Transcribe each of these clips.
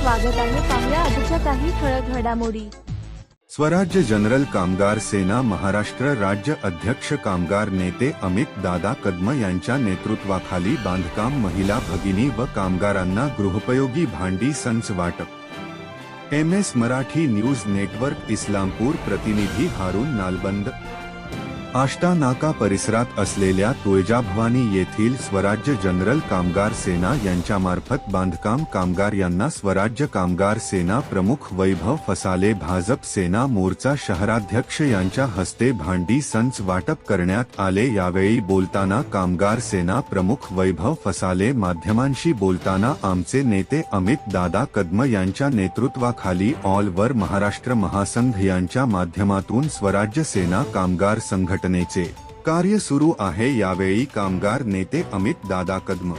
स्वागत आहे. पाहुया आजच्या काही ठळक घडामोडी. स्वराज्य जनरल कामगार सेना महाराष्ट्र राज्य अध्यक्ष कामगार नेते अमित दादा कदम यांच्या नेतृत्वाखाली बांधकाम महिला भगिनी व कामगारांना गृहोपयोगी भांडी संच वाटप. M S Marathi news network Islampur प्रतिनिधी हारून नालबंद आष्टा नाका परिसरात असलेल्या तुळजाभवानी येथील स्वराज्य जनरल कामगार सेना यांच्यामार्फत बांधकाम कामगार यांना स्वराज्य कामगार सेना प्रमुख वैभव फसाले भाजप सेना मोर्चा शहराध्यक्ष यांच्या हस्ते भांडी संच वाटप करण्यात आले. यावेळी बोलताना कामगार सेना प्रमुख वैभव फसाले माध्यमांशी बोलताना आमचे नेते अमित दादा कदम यांच्या नेतृत्वाखाली ऑल वर महाराष्ट्र महासंघ यांच्या माध्यमातून स्वराज्य सेना कामगार संघटनेचे कार्य सुरू आहे यावेळी कामगार नेते अमित दादा कदम.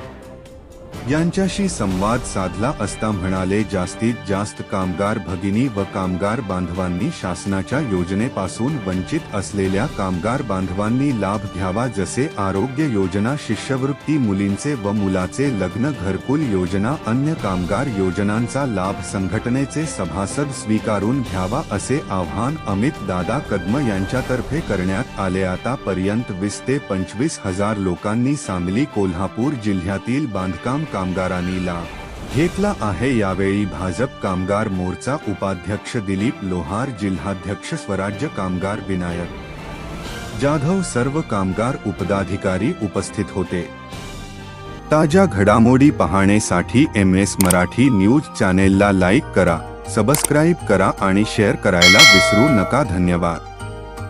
यांच्याशी संवाद साधला असता म्हणाले जास्तीत जास्त कामगार भगिनी व कामगार बांधवांनी शासनाच्या योजनेपासून वंचित असलेल्या कामगार बांधवांनी लाभ घ्यावा जसे आरोग्य योजना शिष्यवृत्ती मुलींचे व मुलाचे लग्न घरकुल योजना अन्य कामगार योजनांचा लाभ संघटनेचे सभासद स्वीकारून घ्यावा असे आव्हान अमित दादा कदम यांच्यातर्फे करण्यात आले. आतापर्यंत वीस ते पंचवीस हजार लोकांनी सांगली कोल्हापूर जिल्ह्यातील बांधकाम कामगारांनी लाभ घेतला आहे. यावेळी भाजप कामगार मोर्चा उपाध्यक्ष दिलीप लोहार जिल्हाध्यक्ष स्वराज्य कामगार विनायक जाधव सर्व कामगार उपदाधिकारी उपस्थित होते. ताज्या घडामोडी पाहण्यासाठी एम एस मराठी न्यूज चॅनेलला लाईक करा सबस्क्राईब करा आणि शेअर करायला विसरू नका. धन्यवाद.